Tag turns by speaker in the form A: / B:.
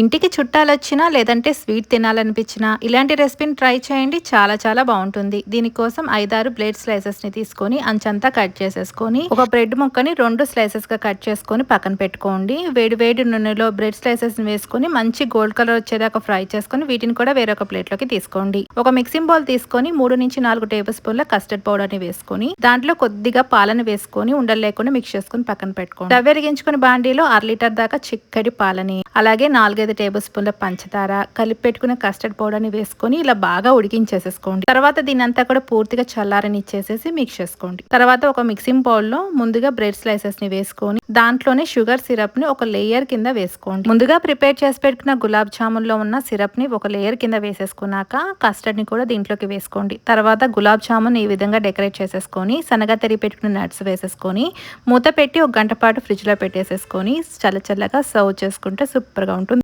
A: ఇంటికి చుట్టాలు వచ్చినా లేదంటే స్వీట్ తినాలనిపించినా ఇలాంటి రెసిపీని ట్రై చేయండి. చాలా చాలా బాగుంటుంది. దీనికోసం ఐదారు బ్లేడ్ స్లైసెస్ని తీసుకొని అంచంతా కట్ చేసేసుకొని ఒక బ్రెడ్ ముక్కని రెండు స్లైసెస్గా కట్ చేసుకొని పక్కన పెట్టుకోండి. వేడి వేడి నూనెలో బ్రెడ్ స్లైసెస్ వేసుకొని మంచి గోల్డ్ కలర్ వచ్చేదాకా ఫ్రై చేసుకొని వీటిని కూడా వేరొక ప్లేట్లోకి తీసుకోండి. ఒక మిక్సింగ్ బౌల్ తీసుకొని మూడు నుంచి నాలుగు టేబుల్ స్పూన్ల కస్టర్డ్ పౌడర్ని వేసుకొని దాంట్లో కొద్దిగా పాలను వేసుకొని ఉండలు లేకుండా మిక్స్ చేసుకుని పక్కన పెట్టుకోండి. స్టవ్ బాండీలో అర లీటర్ దాకా చిక్కటి పాలని అలాగే నాలుగు నాలుగైదు టేబుల్ స్పూన్ల పంచదార కలిపి పెట్టుకున్న కస్టర్డ్ పౌడర్ని వేసుకొని ఇలా బాగా ఉడికించేసేసుకోండి. తర్వాత దీని అంతా కూడా పూర్తిగా చల్లారని ఇచ్చేసేసి మిక్స్ చేసుకోండి. తర్వాత ఒక మిక్సింగ్ బౌల్లో ముందుగా బ్రెడ్ స్లైసెస్ని వేసుకొని దాంట్లోనే షుగర్ సిరప్ని ఒక లేయర్ కింద వేసుకోండి. ముందుగా ప్రిపేర్ చేసి పెట్టుకున్న గులాబ్ జామున్లో ఉన్న సిరప్ని ఒక లేయర్ కింద వేసేసుకున్నాక కస్టర్డ్ని కూడా దీంట్లోకి వేసుకోండి. తర్వాత గులాబ్ జామున్ ఈ విధంగా డెకరేట్ చేసేసుకొని సన్నగా తరిగి పెట్టుకున్న నట్స్ వేసేసుకొని మూత పెట్టి ఒక గంట పాటు ఫ్రిడ్జ్లో పెట్టేసేసుకొని చల్ల చల్లగా సర్వ్ చేసుకుంటే సూపర్గా ఉంటుంది.